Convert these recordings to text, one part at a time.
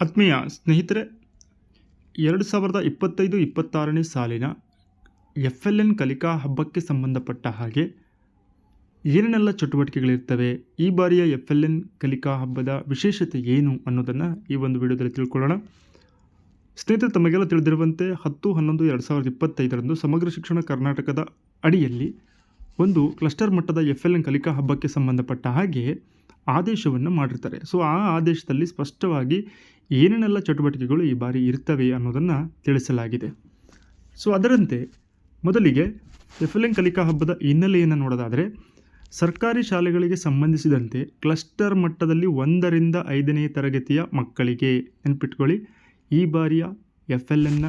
ಆತ್ಮೀಯ ಸ್ನೇಹಿತರೆ, ಎರಡು ಸಾವಿರದ ಇಪ್ಪತ್ತೈದು ಇಪ್ಪತ್ತಾರನೇ ಸಾಲಿನ ಎಫ್ ಎಲ್ ಎನ್ ಕಲಿಕಾ ಹಬ್ಬಕ್ಕೆ ಸಂಬಂಧಪಟ್ಟ ಹಾಗೆ ಏನೇನೆಲ್ಲ ಚಟುವಟಿಕೆಗಳಿರ್ತವೆ, ಈ ಬಾರಿಯ ಎಫ್ ಎಲ್ ಎನ್ ಕಲಿಕಾ ಹಬ್ಬದ ವಿಶೇಷತೆ ಏನು ಅನ್ನೋದನ್ನು ಈ ಒಂದು ವಿಡಿಯೋದಲ್ಲಿ ತಿಳ್ಕೊಳ್ಳೋಣ. ಸ್ನೇಹಿತರೆ, ತಮಗೆಲ್ಲ ತಿಳಿದಿರುವಂತೆ ಹತ್ತು ಹನ್ನೊಂದು ಎರಡು ಸಾವಿರದ ಇಪ್ಪತ್ತೈದರಂದು ಸಮಗ್ರ ಶಿಕ್ಷಣ ಕರ್ನಾಟಕದ ಅಡಿಯಲ್ಲಿ ಒಂದು ಕ್ಲಸ್ಟರ್ ಮಟ್ಟದ ಎಫ್ ಎಲ್ ಎನ್ ಕಲಿಕಾ ಹಬ್ಬಕ್ಕೆ ಸಂಬಂಧಪಟ್ಟ ಹಾಗೆ ಆದೇಶವನ್ನು ಮಾಡಿರ್ತಾರೆ. ಸೊ, ಆ ಆದೇಶದಲ್ಲಿ ಸ್ಪಷ್ಟವಾಗಿ ಏನೇನೆಲ್ಲ ಚಟುವಟಿಕೆಗಳು ಈ ಬಾರಿ ಇರ್ತವೆ ಅನ್ನೋದನ್ನು ತಿಳಿಸಲಾಗಿದೆ. ಸೊ ಅದರಂತೆ ಮೊದಲಿಗೆ ಎಫ್ ಎಲ್ ಎನ್ ಕಲಿಕಾ ಹಬ್ಬದ ಹಿನ್ನೆಲೆಯನ್ನು ನೋಡೋದಾದರೆ, ಸರ್ಕಾರಿ ಶಾಲೆಗಳಿಗೆ ಸಂಬಂಧಿಸಿದಂತೆ ಕ್ಲಸ್ಟರ್ ಮಟ್ಟದಲ್ಲಿ ಒಂದರಿಂದ ಐದನೇ ತರಗತಿಯ ಮಕ್ಕಳಿಗೆ ನೆನ್ಪಿಟ್ಕೊಳ್ಳಿ. ಈ ಬಾರಿಯ ಎಫ್ ಎಲ್ ಎನ್ನ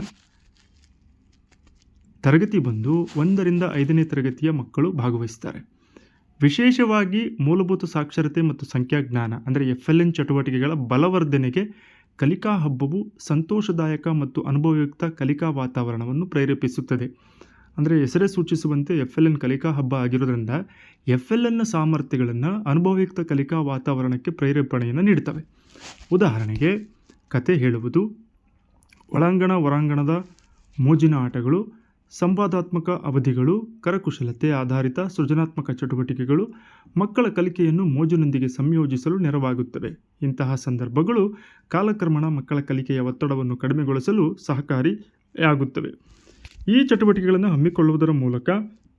ತರಗತಿ ಬಂದು ಒಂದರಿಂದ ಐದನೇ ತರಗತಿಯ ಮಕ್ಕಳು ಭಾಗವಹಿಸ್ತಾರೆ. ವಿಶೇಷವಾಗಿ ಮೂಲಭೂತ ಸಾಕ್ಷರತೆ ಮತ್ತು ಸಂಖ್ಯಾಜ್ಞಾನ, ಅಂದರೆ ಎಫ್ ಎಲ್ ಎನ್ ಚಟುವಟಿಕೆಗಳ ಬಲವರ್ಧನೆಗೆ ಕಲಿಕಾ ಹಬ್ಬವು ಸಂತೋಷದಾಯಕ ಮತ್ತು ಅನುಭವಯುಕ್ತ ಕಲಿಕಾ ವಾತಾವರಣವನ್ನು ಪ್ರೇರೇಪಿಸುತ್ತದೆ. ಅಂದರೆ ಹೆಸರೇ ಸೂಚಿಸುವಂತೆ ಎಫ್ ಎಲ್ ಎನ್ ಕಲಿಕಾ ಹಬ್ಬ ಆಗಿರೋದ್ರಿಂದ ಎಫ್ ಎಲ್ ಎನ್ನ ಸಾಮರ್ಥ್ಯಗಳನ್ನು ಅನುಭವಯುಕ್ತ ಕಲಿಕಾ ವಾತಾವರಣಕ್ಕೆ ಪ್ರೇರೇಪಣೆಯನ್ನು ನೀಡ್ತವೆ. ಉದಾಹರಣೆಗೆ ಕತೆ ಹೇಳುವುದು, ಒಳಾಂಗಣ, ಹೊರಾಂಗಣದ ಮೋಜಿನ ಆಟಗಳು ಸಂವಾದಾತ್ಮಕ ಅವಧಿಗಳು, ಕರಕುಶಲತೆ ಆಧಾರಿತ ಸೃಜನಾತ್ಮಕ ಚಟುವಟಿಕೆಗಳು, ಮಕ್ಕಳ ಕಲಿಕೆಯನ್ನು ಮೋಜಿನೊಂದಿಗೆ ಸಂಯೋಜಿಸಲು ನೆರವಾಗುತ್ತವೆ ಇಂತಹ ಸಂದರ್ಭಗಳು ಕಾಲಕ್ರಮಣ ಮಕ್ಕಳ ಕಲಿಕೆಯ ಒತ್ತಡವನ್ನು ಕಡಿಮೆಗೊಳಿಸಲು ಸಹಕಾರಿಯಾಗುತ್ತವೆ. ಈ ಚಟುವಟಿಕೆಗಳನ್ನು ಹಮ್ಮಿಕೊಳ್ಳುವುದರ ಮೂಲಕ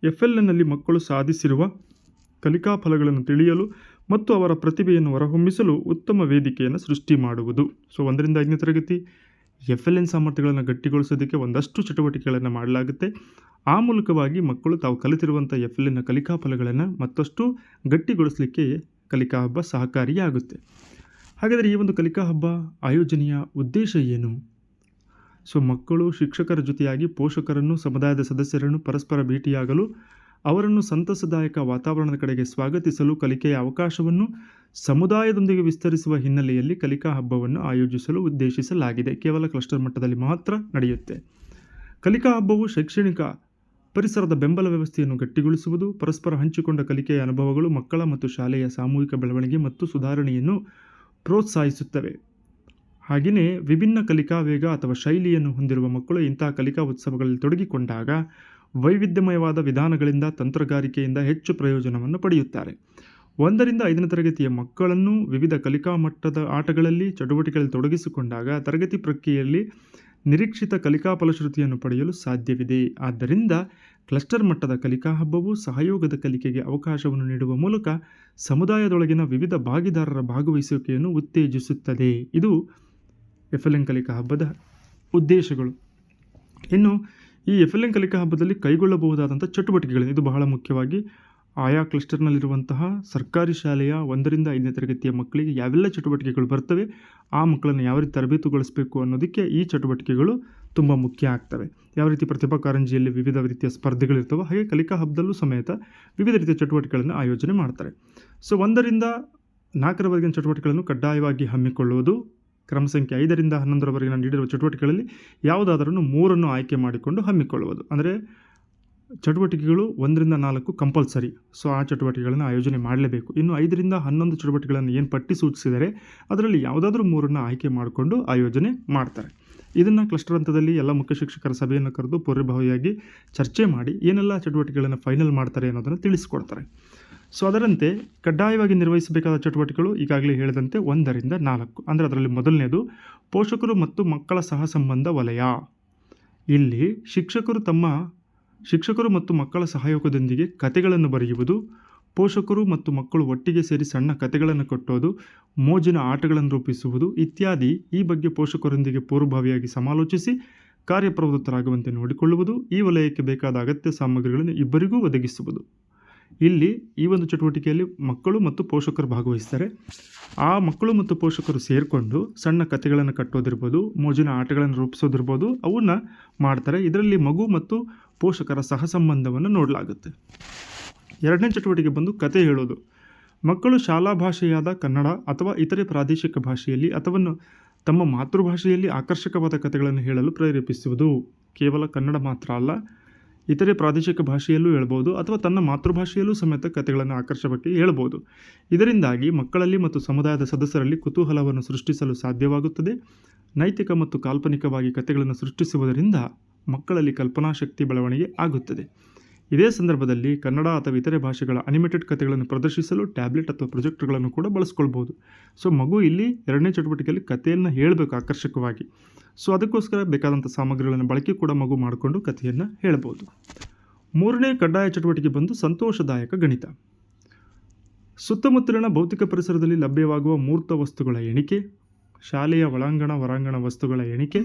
ಎಫ್ ಎಲ್ ಎನ್ನಲ್ಲಿ ಮಕ್ಕಳು ಸಾಧಿಸಿರುವ ಕಲಿಕಾ ಫಲಗಳನ್ನು ತಿಳಿಯಲು ಮತ್ತು ಅವರ ಪ್ರತಿಭೆಯನ್ನು ಹೊರಹೊಮ್ಮಿಸಲು ಉತ್ತಮ ವೇದಿಕೆಯನ್ನು ಸೃಷ್ಟಿ ಮಾಡುವುದು. ಸೊ, ಒಂದರಿಂದ ಐದನೇ ತರಗತಿ. ಎಫ್ ಎಲ್ ಎನ್ ಸಾಮರ್ಥ್ಯಗಳನ್ನು ಗಟ್ಟಿಗೊಳಿಸೋದಕ್ಕೆ ಒಂದಷ್ಟು ಚಟುವಟಿಕೆಗಳನ್ನು ಮಾಡಲಾಗುತ್ತೆ. ಆ ಮೂಲಕವಾಗಿ ಮಕ್ಕಳು ತಾವು ಕಲಿತಿರುವಂಥ ಎಫ್ ಎಲ್ ಎನ್ನ ಕಲಿಕಾ ಫಲಗಳನ್ನು ಮತ್ತಷ್ಟು ಗಟ್ಟಿಗೊಳಿಸಲಿಕ್ಕೆ ಕಲಿಕಾ ಹಬ್ಬ ಸಹಕಾರಿಯಾಗುತ್ತೆ. ಹಾಗಾದರೆ ಈ ಒಂದು ಕಲಿಕಾ ಹಬ್ಬ ಆಯೋಜನೆಯ ಉದ್ದೇಶ ಏನು? ಸೊ, ಮಕ್ಕಳು ಶಿಕ್ಷಕರ ಜೊತೆಯಾಗಿ ಪೋಷಕರನ್ನು, ಸಮುದಾಯದ ಸದಸ್ಯರನ್ನು ಪರಸ್ಪರ ಭೇಟಿಯಾಗಲು, ಅವರನ್ನು ಸಂತಸದಾಯಕ ವಾತಾವರಣದ ಕಡೆಗೆ ಸ್ವಾಗತಿಸಲು ಕಲಿಕೆಯ ಅವಕಾಶವನ್ನು ಸಮುದಾಯದೊಂದಿಗೆ ವಿಸ್ತರಿಸುವ ಹಿನ್ನೆಲೆಯಲ್ಲಿ ಕಲಿಕಾ ಹಬ್ಬವನ್ನು ಆಯೋಜಿಸಲು ಉದ್ದೇಶಿಸಲಾಗಿದೆ. ಕೇವಲ ಕ್ಲಸ್ಟರ್ ಮಟ್ಟದಲ್ಲಿ ಮಾತ್ರ ನಡೆಯುತ್ತೆ. ಕಲಿಕಾ ಹಬ್ಬವು ಶೈಕ್ಷಣಿಕ ಪರಿಸರದ ಬೆಂಬಲ ವ್ಯವಸ್ಥೆಯನ್ನು ಗಟ್ಟಿಗೊಳಿಸುವುದು, ಪರಸ್ಪರ ಹಂಚಿಕೊಂಡ ಕಲಿಕೆಯ ಅನುಭವಗಳು ಮಕ್ಕಳ ಮತ್ತು ಶಾಲೆಯ ಸಾಮೂಹಿಕ ಬೆಳವಣಿಗೆ ಮತ್ತು ಸುಧಾರಣೆಯನ್ನು ಪ್ರೋತ್ಸಾಹಿಸುತ್ತವೆ. ಹಾಗೆಯೇ ವಿಭಿನ್ನ ಕಲಿಕಾ ವೇಗ ಅಥವಾ ಶೈಲಿಯನ್ನು ಹೊಂದಿರುವ ಮಕ್ಕಳು ಇಂತಹ ಕಲಿಕಾ ಉತ್ಸವಗಳಲ್ಲಿ ತೊಡಗಿಕೊಂಡಾಗ ವೈವಿಧ್ಯಮಯವಾದ ವಿಧಾನಗಳಿಂದ, ತಂತ್ರಗಾರಿಕೆಯಿಂದ ಹೆಚ್ಚು ಪ್ರಯೋಜನವನ್ನು ಪಡೆಯುತ್ತಾರೆ. ಒಂದರಿಂದ ಐದನೇ ತರಗತಿಯ ಮಕ್ಕಳನ್ನು ವಿವಿಧ ಕಲಿಕಾ ಮಟ್ಟದ ಆಟಗಳಲ್ಲಿ ಚಟುವಟಿಕೆಗಳಲ್ಲಿ ತೊಡಗಿಸಿಕೊಂಡಾಗ ತರಗತಿ ಪ್ರಕ್ರಿಯೆಯಲ್ಲಿ ನಿರೀಕ್ಷಿತ ಕಲಿಕಾ ಫಲಶ್ರುತಿಯನ್ನು ಪಡೆಯಲು ಸಾಧ್ಯವಿದೆ. ಆದ್ದರಿಂದ ಕ್ಲಸ್ಟರ್ ಮಟ್ಟದ ಕಲಿಕಾ ಹಬ್ಬವು ಸಹಯೋಗದ ಕಲಿಕೆಗೆ ಅವಕಾಶವನ್ನು ನೀಡುವ ಮೂಲಕ ಸಮುದಾಯದೊಳಗಿನ ವಿವಿಧ ಭಾಗಿದಾರರ ಭಾಗವಹಿಸುವಿಕೆಯನ್ನು ಉತ್ತೇಜಿಸುತ್ತದೆ. ಇದು ಎಫ್ ಎಲ್ ಕಲಿಕಾ ಹಬ್ಬದ ಉದ್ದೇಶಗಳು. ಇನ್ನು ಈ ಎಫ್ ಎಲ್ ಕಲಿಕಾ ಹಬ್ಬದಲ್ಲಿ ಕೈಗೊಳ್ಳಬಹುದಾದಂಥ ಚಟುವಟಿಕೆಗಳು ಇದು ಬಹಳ ಮುಖ್ಯವಾಗಿ ಆಯಾ ಕ್ಲಸ್ಟರ್ನಲ್ಲಿರುವಂತಹ ಸರ್ಕಾರಿ ಶಾಲೆಯ ಒಂದರಿಂದ ಐದನೇ ತರಗತಿಯ ಮಕ್ಕಳಿಗೆ ಯಾವೆಲ್ಲ ಚಟುವಟಿಕೆಗಳು ಬರ್ತವೆ, ಆ ಮಕ್ಕಳನ್ನು ಯಾವ ರೀತಿ ತರಬೇತುಗೊಳಿಸಬೇಕು ಅನ್ನೋದಕ್ಕೆ ಈ ಚಟುವಟಿಕೆಗಳು ತುಂಬ ಮುಖ್ಯ ಆಗ್ತವೆ. ಯಾವ ರೀತಿ ಪ್ರತಿಭಾ ಕಾರಂಜಿಯಲ್ಲಿ ವಿವಿಧ ರೀತಿಯ ಸ್ಪರ್ಧೆಗಳಿರ್ತವೆ ಹಾಗೆ ಕಲಿಕಾ ಹಬ್ಬದಲ್ಲೂ ಸಮೇತ ವಿವಿಧ ರೀತಿಯ ಚಟುವಟಿಕೆಗಳನ್ನು ಆಯೋಜನೆ ಮಾಡ್ತಾರೆ. ಸೊ, ಒಂದರಿಂದ ನಾಲ್ಕರವರೆಗಿನ ಚಟುವಟಿಕೆಗಳನ್ನು ಕಡ್ಡಾಯವಾಗಿ ಹಮ್ಮಿಕೊಳ್ಳುವುದು, ಕ್ರಮ ಸಂಖ್ಯೆ ಐದರಿಂದ ಹನ್ನೊಂದರವರೆಗೆ ನಾನು ನೀಡಿರುವ ಚಟುವಟಿಕೆಗಳಲ್ಲಿ ಯಾವುದಾದರೂ ಮೂರನ್ನು ಆಯ್ಕೆ ಮಾಡಿಕೊಂಡು ಹಮ್ಮಿಕೊಳ್ಳುವುದು. ಅಂದರೆ ಚಟುವಟಿಕೆಗಳು ಒಂದರಿಂದ ನಾಲ್ಕು ಕಂಪಲ್ಸರಿ. ಸೊ, ಆ ಚಟುವಟಿಕೆಗಳನ್ನು ಆಯೋಜನೆ ಮಾಡಲೇಬೇಕು. ಇನ್ನು ಐದರಿಂದ ಹನ್ನೊಂದು ಚಟುವಟಿಕೆಗಳನ್ನು ಏನು ಪಟ್ಟಿ ಸೂಚಿಸಿದರೆ, ಅದರಲ್ಲಿ ಯಾವುದಾದ್ರೂ ಮೂರನ್ನು ಆಯ್ಕೆ ಮಾಡಿಕೊಂಡು ಆಯೋಜನೆ ಮಾಡ್ತಾರೆ. ಇದನ್ನು ಕ್ಲಸ್ಟರ್ ಹಂತದಲ್ಲಿ ಎಲ್ಲ ಮುಖ್ಯ ಶಿಕ್ಷಕರ ಸಭೆಯನ್ನು ಕರೆದು ಪೂರ್ವಭಾವಿಯಾಗಿ ಚರ್ಚೆ ಮಾಡಿ ಏನೆಲ್ಲ ಚಟುವಟಿಕೆಗಳನ್ನು ಫೈನಲ್ ಮಾಡ್ತಾರೆ ಅನ್ನೋದನ್ನು ತಿಳಿಸ್ಕೊಡ್ತಾರೆ. ಸೊ, ಅದರಂತೆ ಕಡ್ಡಾಯವಾಗಿ ನಿರ್ವಹಿಸಬೇಕಾದ ಚಟುವಟಿಕೆಗಳು ಈಗಾಗಲೇ ಹೇಳಿದಂತೆ ಒಂದರಿಂದ ನಾಲ್ಕು. ಅಂದರೆ ಅದರಲ್ಲಿ ಮೊದಲನೇದು, ಪೋಷಕರು ಮತ್ತು ಮಕ್ಕಳ ಸಹ ಸಂಬಂಧ ವಲಯ. ಇಲ್ಲಿ ಶಿಕ್ಷಕರು ತಮ್ಮ ಶಿಕ್ಷಕರು ಮತ್ತು ಮಕ್ಕಳ ಸಹಯೋಗದೊಂದಿಗೆ ಕತೆಗಳನ್ನು ಬರೆಯುವುದು, ಪೋಷಕರು ಮತ್ತು ಮಕ್ಕಳು ಒಟ್ಟಿಗೆ ಸೇರಿ ಸಣ್ಣ ಕತೆಗಳನ್ನು ಕಟ್ಟೋದು, ಮೋಜಿನ ಆಟಗಳನ್ನು ರೂಪಿಸುವುದು ಇತ್ಯಾದಿ ಈ ಬಗ್ಗೆ ಪೋಷಕರೊಂದಿಗೆ ಪೂರ್ವಭಾವಿಯಾಗಿ ಸಮಾಲೋಚಿಸಿ ಕಾರ್ಯಪ್ರವೃತ್ತರಾಗುವಂತೆ ನೋಡಿಕೊಳ್ಳುವುದು, ಈ ವಲಯಕ್ಕೆ ಬೇಕಾದ ಅಗತ್ಯ ಸಾಮಗ್ರಿಗಳನ್ನು ಇಬ್ಬರಿಗೂ ಒದಗಿಸುವುದು. ಇಲ್ಲಿ ಈ ಒಂದು ಚಟುವಟಿಕೆಯಲ್ಲಿ ಮಕ್ಕಳು ಮತ್ತು ಪೋಷಕರು ಭಾಗವಹಿಸ್ತಾರೆ ಆ ಮಕ್ಕಳು ಮತ್ತು ಪೋಷಕರು ಸೇರಿಕೊಂಡು ಸಣ್ಣ ಕಥೆಗಳನ್ನು ಕಟ್ಟೋದಿರ್ಬೋದು, ಮೋಜಿನ ಆಟಗಳನ್ನು ರೂಪಿಸೋದಿರ್ಬೋದು, ಅವನ್ನ ಮಾಡ್ತಾರೆ. ಇದರಲ್ಲಿ ಮಗು ಮತ್ತು ಪೋಷಕರ ಸಹಸಂಬಂಧವನ್ನು ನೋಡಲಾಗುತ್ತೆ. ಎರಡನೇ ಚಟುವಟಿಕೆ ಬಂದು ಕತೆ ಹೇಳೋದು. ಮಕ್ಕಳು ಶಾಲಾ ಭಾಷೆಯಾದ ಕನ್ನಡ ಅಥವಾ ಇತರೆ ಪ್ರಾದೇಶಿಕ ಭಾಷೆಯಲ್ಲಿ ಅಥವಾ ತಮ್ಮ ಮಾತೃಭಾಷೆಯಲ್ಲಿ ಆಕರ್ಷಕವಾದ ಕಥೆಗಳನ್ನು ಹೇಳಲು ಪ್ರೇರೇಪಿಸುವುದು. ಕೇವಲ ಕನ್ನಡ ಮಾತ್ರ ಅಲ್ಲ, ಇತರೆ ಪ್ರಾದೇಶಿಕ ಭಾಷೆಯಲ್ಲೂ ಹೇಳ್ಬೋದು ಅಥವಾ ತನ್ನ ಮಾತೃಭಾಷೆಯಲ್ಲೂ ಸಮೇತ ಕಥೆಗಳನ್ನು ಆಕರ್ಷಕವಾಗಿ ಹೇಳ್ಬೋದು. ಇದರಿಂದಾಗಿ ಮಕ್ಕಳಲ್ಲಿ ಮತ್ತು ಸಮುದಾಯದ ಸದಸ್ಯರಲ್ಲಿ ಕುತೂಹಲವನ್ನು ಸೃಷ್ಟಿಸಲು ಸಾಧ್ಯವಾಗುತ್ತದೆ. ನೈತಿಕ ಮತ್ತು ಕಾಲ್ಪನಿಕವಾಗಿ ಕಥೆಗಳನ್ನು ಸೃಷ್ಟಿಸುವುದರಿಂದ ಮಕ್ಕಳಲ್ಲಿ ಕಲ್ಪನಾ ಶಕ್ತಿ ಬೆಳವಣಿಗೆ ಆಗುತ್ತದೆ. ಇದೇ ಸಂದರ್ಭದಲ್ಲಿ ಕನ್ನಡ ಅಥವಾ ಇತರೆ ಭಾಷೆಗಳ ಅನಿಮೇಟೆಡ್ ಕಥೆಗಳನ್ನು ಪ್ರದರ್ಶಿಸಲು ಟ್ಯಾಬ್ಲೆಟ್ ಅಥವಾ ಪ್ರೊಜೆಕ್ಟ್ಗಳನ್ನು ಕೂಡ ಬಳಸ್ಕೊಳ್ಬೋದು. ಸೊ ಮಗು ಇಲ್ಲಿ ಎರಡನೇ ಚಟುವಟಿಕೆಯಲ್ಲಿ ಕಥೆಯನ್ನು ಹೇಳಬೇಕು ಆಕರ್ಷಕವಾಗಿ. ಸೊ ಅದಕ್ಕೋಸ್ಕರ ಬೇಕಾದಂಥ ಸಾಮಗ್ರಿಗಳನ್ನು ಬಳಕೆ ಕೂಡ ಮಗು ಮಾಡಿಕೊಂಡು ಕಥೆಯನ್ನು ಹೇಳ್ಬೋದು. ಮೂರನೇ ಕಡ್ಡಾಯ ಚಟುವಟಿಕೆ ಬಂದು ಸಂತೋಷದಾಯಕ ಗಣಿತ. ಸುತ್ತಮುತ್ತಲಿನ ಭೌತಿಕ ಪರಿಸರದಲ್ಲಿ ಲಭ್ಯವಾಗುವ ಮೂರ್ತ ವಸ್ತುಗಳ ಎಣಿಕೆ ಶಾಲೆಯ ಒಳಾಂಗಣ, ಹೊರಾಂಗಣ ವಸ್ತುಗಳ ಎಣಿಕೆ,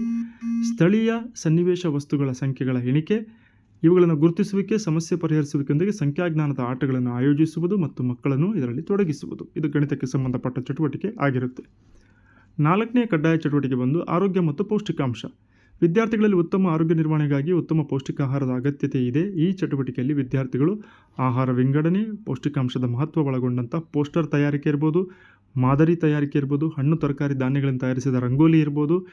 ಸ್ಥಳೀಯ ಸನ್ನಿವೇಶ ವಸ್ತುಗಳ ಸಂಖ್ಯೆಗಳ ಎಣಿಕೆ, ಇವುಗಳನ್ನು ಗುರುತಿಸುವಿಕೆ, ಸಮಸ್ಯೆ ಪರಿಹರಿಸುವಿಕೆಯೊಂದಿಗೆ ಸಂಖ್ಯಾಜ್ಞಾನದ ಆಟಗಳನ್ನು ಆಯೋಜಿಸುವುದು ಮತ್ತು ಮಕ್ಕಳನ್ನು ಇದರಲ್ಲಿ ತೊಡಗಿಸುವುದು. ಇದು ಗಣಿತಕ್ಕೆ ಸಂಬಂಧಪಟ್ಟ ಚಟುವಟಿಕೆ ಆಗಿರುತ್ತೆ. ನಾಲ್ಕನೇ ಕಡ್ಡಾಯ ಚಟುವಟಿಕೆ ಬಂದು ಆರೋಗ್ಯ ಮತ್ತು ಪೌಷ್ಟಿಕಾಂಶ. ವಿದ್ಯಾರ್ಥಿಗಳಲ್ಲಿ ಉತ್ತಮ ಆರೋಗ್ಯ ನಿರ್ವಹಣೆಗಾಗಿ ಉತ್ತಮ ಪೌಷ್ಟಿಕ ಆಹಾರದ ಅಗತ್ಯತೆ ಇದೆ. ಈ ಚಟುವಟಿಕೆಯಲ್ಲಿ ವಿದ್ಯಾರ್ಥಿಗಳು ಆಹಾರ ವಿಂಗಡಣೆ, ಪೌಷ್ಟಿಕಾಂಶದ ಮಹತ್ವ ಒಳಗೊಂಡಂಥ ಪೋಸ್ಟರ್ ತಯಾರಿಕೆ ಇರ್ಬೋದು, ಮಾದರಿ ತಯಾರಿಕೆ ಇರ್ಬೋದು, ಹಣ್ಣು, ತರಕಾರಿ, ಧಾನ್ಯಗಳನ್ನು ತಯಾರಿಸಿದ ರಂಗೋಲಿ ಇರ್ಬೋದು,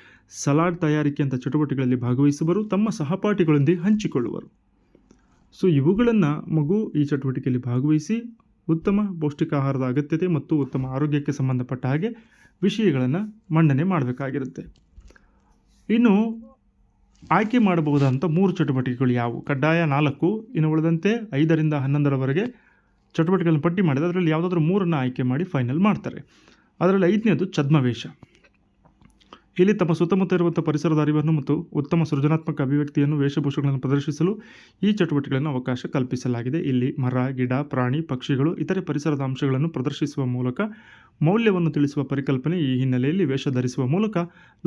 ಸಲಾಡ್ ತಯಾರಿಕೆ ಅಂತ ಚಟುವಟಿಕೆಗಳಲ್ಲಿ ಭಾಗವಹಿಸುವರು ತಮ್ಮ ಸಹಪಾಠಿಗಳೊಂದಿಗೆ ಹಂಚಿಕೊಳ್ಳುವರು. ಸೊ, ಇವುಗಳನ್ನು ಮಗು ಈ ಚಟುವಟಿಕೆಯಲ್ಲಿ ಭಾಗವಹಿಸಿ ಉತ್ತಮ ಪೌಷ್ಟಿಕ ಆಹಾರದ ಅಗತ್ಯತೆ ಮತ್ತು ಉತ್ತಮ ಆರೋಗ್ಯಕ್ಕೆ ಸಂಬಂಧಪಟ್ಟ ಹಾಗೆ ವಿಷಯಗಳನ್ನು ಮಂಡನೆ ಮಾಡಬೇಕಾಗಿರುತ್ತೆ. ಇನ್ನು ಆಯ್ಕೆ ಮಾಡಬಹುದಾದಂಥ ಮೂರು ಚಟುವಟಿಕೆಗಳು ಯಾವುವು? ಕಡ್ಡಾಯ ನಾಲ್ಕು, ಇನ್ನು ಉಳಿದಂತೆ ಐದರಿಂದ ಹನ್ನೊಂದರವರೆಗೆ ಚಟುವಟಿಕೆಗಳನ್ನು ಪಟ್ಟಿ ಮಾಡಿದರೆ ಅದರಲ್ಲಿ ಯಾವುದಾದ್ರೂ ಮೂರನ್ನು ಆಯ್ಕೆ ಮಾಡಿ ಫೈನಲ್ ಮಾಡ್ತಾರೆ. ಅದರಲ್ಲಿ ಐದನೇದು ಛದ್ಮವೇಷ. ಇಲ್ಲಿ ತಮ್ಮ ಸುತ್ತಮುತ್ತ ಇರುವಂಥ ಪರಿಸರದ ಅರಿವನ್ನು ಮತ್ತು ಉತ್ತಮ ಸೃಜನಾತ್ಮಕ ಅಭಿವ್ಯಕ್ತಿಯನ್ನು ವೇಷಭೂಷಗಳನ್ನು ಪ್ರದರ್ಶಿಸಲು ಈ ಚಟುವಟಿಕೆಗಳನ್ನು ಅವಕಾಶ ಕಲ್ಪಿಸಲಾಗಿದೆ. ಇಲ್ಲಿ ಮರ, ಗಿಡ, ಪ್ರಾಣಿ, ಪಕ್ಷಿಗಳು, ಇತರೆ ಪರಿಸರದ ಅಂಶಗಳನ್ನು ಪ್ರದರ್ಶಿಸುವ ಮೂಲಕ ಮೌಲ್ಯವನ್ನು ತಿಳಿಸುವ ಪರಿಕಲ್ಪನೆ ಈ ಹಿನ್ನೆಲೆಯಲ್ಲಿ ವೇಷ ಧರಿಸುವ ಮೂಲಕ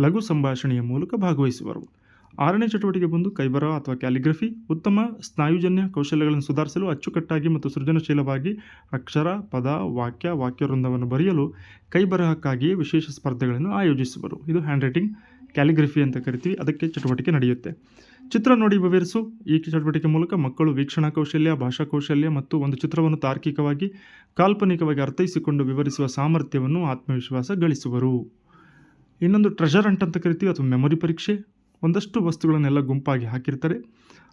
ಲಘು ಸಂಭಾಷಣೆಯ ಮೂಲಕ ಭಾಗವಹಿಸುವರು. ಆರನೇ ಚಟುವಟಿಕೆ ಬಂದು ಕೈಬರ ಅಥವಾ ಕ್ಯಾಲಿಗ್ರಫಿ, ಉತ್ತಮ ಸ್ನಾಯುಜನ್ಯ ಕೌಶಲ್ಯಗಳನ್ನು ಸುಧಾರಿಸಲು ಅಚ್ಚುಕಟ್ಟಾಗಿ ಮತ್ತು ಸೃಜನಶೀಲವಾಗಿ ಅಕ್ಷರ, ಪದ, ವಾಕ್ಯ, ವಾಕ್ಯವೃಂದವನ್ನು ಬರೆಯಲು ಕೈಬರಹಕ್ಕಾಗಿಯೇ ವಿಶೇಷ ಸ್ಪರ್ಧೆಗಳನ್ನು ಆಯೋಜಿಸುವರು. ಇದು ಹ್ಯಾಂಡ್ ರೈಟಿಂಗ್ ಕ್ಯಾಲಿಗ್ರಫಿ ಅಂತ ಕರಿತೀವಿ. ಅದಕ್ಕೆ ಚಟುವಟಿಕೆ ನಡೆಯುತ್ತೆ. ಚಿತ್ರ ನೋಡಿ ವಿವರಿಸು. ಈ ಚಟುವಟಿಕೆ ಮೂಲಕ ಮಕ್ಕಳು ವೀಕ್ಷಣಾ ಕೌಶಲ್ಯ, ಭಾಷಾ ಕೌಶಲ್ಯ ಮತ್ತು ಒಂದು ಚಿತ್ರವನ್ನು ತಾರ್ಕಿಕವಾಗಿ, ಕಾಲ್ಪನಿಕವಾಗಿ ಅರ್ಥೈಸಿಕೊಂಡು ವಿವರಿಸುವ ಸಾಮರ್ಥ್ಯವನ್ನು ಆತ್ಮವಿಶ್ವಾಸ ಗಳಿಸುವರು. ಇನ್ನೊಂದು ಟ್ರೆಷರ್ ಅಂಟ್ ಅಂತ ಕರಿತೀವಿ. ಅಥವಾ ಮೆಮೊರಿ ಪರೀಕ್ಷೆ. ಒಂದಷ್ಟು ವಸ್ತುಗಳನ್ನೆಲ್ಲ ಗುಂಪಾಗಿ ಹಾಕಿರ್ತಾರೆ.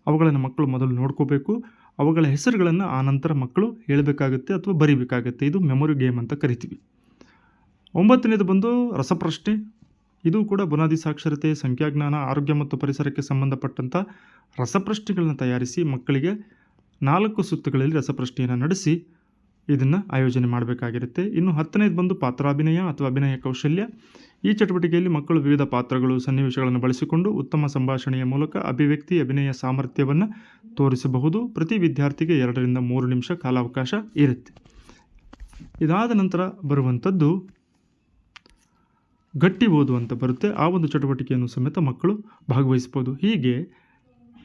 ಅವುಗಳನ್ನು ಮಕ್ಕಳು ಮೊದಲು ನೋಡ್ಕೋಬೇಕು. ಅವುಗಳ ಹೆಸರುಗಳನ್ನು ಆನಂತರ ಮಕ್ಕಳು ಹೇಳಬೇಕಾಗುತ್ತೆ ಅಥವಾ ಬರೀಬೇಕಾಗುತ್ತೆ. ಇದು ಮೆಮೊರಿ ಗೇಮ್ ಅಂತ ಕರಿತೀವಿ. ಒಂಬತ್ತನೇದು ಬಂದು ರಸಪ್ರಶ್ನೆ. ಇದು ಕೂಡ ಬುನಾದಿ ಸಾಕ್ಷರತೆ, ಸಂಖ್ಯಾಜ್ಞಾನ, ಆರೋಗ್ಯ ಮತ್ತು ಪರಿಸರಕ್ಕೆ ಸಂಬಂಧಪಟ್ಟಂಥ ರಸಪ್ರಶ್ನೆಗಳನ್ನು ತಯಾರಿಸಿ ಮಕ್ಕಳಿಗೆ ನಾಲ್ಕು ಸುತ್ತುಗಳಲ್ಲಿ ರಸಪ್ರಶ್ನೆಯನ್ನು ನಡೆಸಿ ಇದನ್ನು ಆಯೋಜನೆ ಮಾಡಬೇಕಾಗಿರುತ್ತೆ. ಇನ್ನು ಹತ್ತನೇದು ಬಂದು ಪಾತ್ರಾಭಿನಯ ಅಥವಾ ಅಭಿನಯ ಕೌಶಲ್ಯ. ಈ ಚಟುವಟಿಕೆಯಲ್ಲಿ ಮಕ್ಕಳು ವಿವಿಧ ಪಾತ್ರಗಳು, ಸನ್ನಿವೇಶಗಳನ್ನು ಬಳಸಿಕೊಂಡು ಉತ್ತಮ ಸಂಭಾಷಣೆಯ ಮೂಲಕ ಅಭಿವ್ಯಕ್ತಿ, ಅಭಿನಯ ಸಾಮರ್ಥ್ಯವನ್ನು ತೋರಿಸಬಹುದು. ಪ್ರತಿ ವಿದ್ಯಾರ್ಥಿಗೆ ಎರಡರಿಂದ ಮೂರು ನಿಮಿಷ ಕಾಲಾವಕಾಶ ಇರುತ್ತೆ. ಇದಾದ ನಂತರ ಬರುವಂಥದ್ದು ಗಟ್ಟಿ ಓದು ಅಂತ ಬರುತ್ತೆ. ಆ ಒಂದು ಚಟುವಟಿಕೆಯನ್ನು ಸಮೇತ ಮಕ್ಕಳು ಭಾಗವಹಿಸ್ಬೋದು ಹೀಗೆ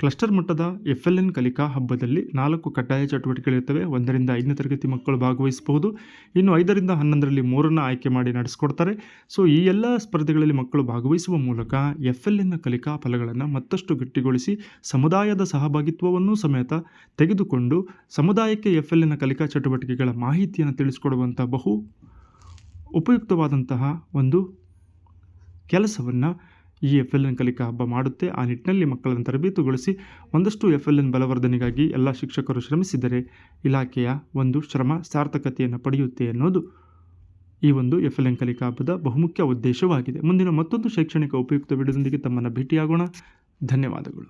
ಕ್ಲಸ್ಟರ್ ಮಟ್ಟದ ಎಫ್ ಎಲ್ ಎನ್ ಕಲಿಕಾ ಹಬ್ಬದಲ್ಲಿ ನಾಲ್ಕು ಕಡ್ಡಾಯ ಚಟುವಟಿಕೆಗಳಿರ್ತವೆ. ಒಂದರಿಂದ ಐದನೇ ತರಗತಿ ಮಕ್ಕಳು ಭಾಗವಹಿಸಬಹುದು. ಇನ್ನು ಐದರಿಂದ ಹನ್ನೊಂದರಲ್ಲಿ ಮೂರನ್ನು ಆಯ್ಕೆ ಮಾಡಿ ನಡೆಸ್ಕೊಡ್ತಾರೆ. ಸೊ, ಈ ಎಲ್ಲ ಸ್ಪರ್ಧೆಗಳಲ್ಲಿ ಮಕ್ಕಳು ಭಾಗವಹಿಸುವ ಮೂಲಕ ಎಫ್ ಎಲ್ ಎನ್ನ ಕಲಿಕಾ ಫಲಗಳನ್ನು ಮತ್ತಷ್ಟು ಗಟ್ಟಿಗೊಳಿಸಿ ಸಮುದಾಯದ ಸಹಭಾಗಿತ್ವವನ್ನು ಸಮೇತ ತೆಗೆದುಕೊಂಡು ಸಮುದಾಯಕ್ಕೆ ಎಫ್ ಎಲ್ ಕಲಿಕಾ ಚಟುವಟಿಕೆಗಳ ಮಾಹಿತಿಯನ್ನು ತಿಳಿಸಿಕೊಡುವಂಥ ಬಹು ಉಪಯುಕ್ತವಾದಂತಹ ಒಂದು ಕೆಲಸವನ್ನು ಈ ಎಫ್ ಎಲ್ ಎನ್ ಕಲಿಕಾ ಹಬ್ಬ ಮಾಡುತ್ತೆ. ಆ ನಿಟ್ಟಿನಲ್ಲಿ ಮಕ್ಕಳನ್ನು ತರಬೇತುಗೊಳಿಸಿ ಒಂದಷ್ಟು ಎಫ್ ಎಲ್ ಎನ್ ಬಲವರ್ಧನೆಗಾಗಿ ಎಲ್ಲ ಶಿಕ್ಷಕರು ಶ್ರಮಿಸಿದರೆ ಇಲಾಖೆಯ ಒಂದು ಶ್ರಮ ಸಾರ್ಥಕತೆಯನ್ನು ಪಡೆಯುತ್ತೆ ಅನ್ನೋದು ಈ ಒಂದು ಎಫ್ ಎಲ್ ಎನ್ ಕಲಿಕಾ ಹಬ್ಬದ ಬಹುಮುಖ್ಯ ಉದ್ದೇಶವಾಗಿದೆ. ಮುಂದಿನ ಮತ್ತೊಂದು ಶೈಕ್ಷಣಿಕ ಉಪಯುಕ್ತ ವಿಡಿಯೋದೊಂದಿಗೆ ತಮ್ಮನ್ನು ಭೇಟಿಯಾಗೋಣ. ಧನ್ಯವಾದಗಳು.